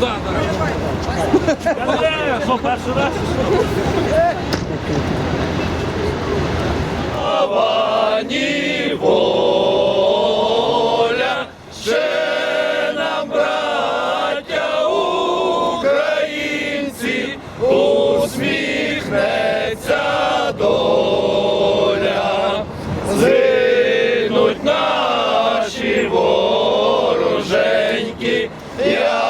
да, да. Що, перший раз? Пані воля, ще нам, браття українці, усміхнеться доля, згинуть наші вороженьки. Я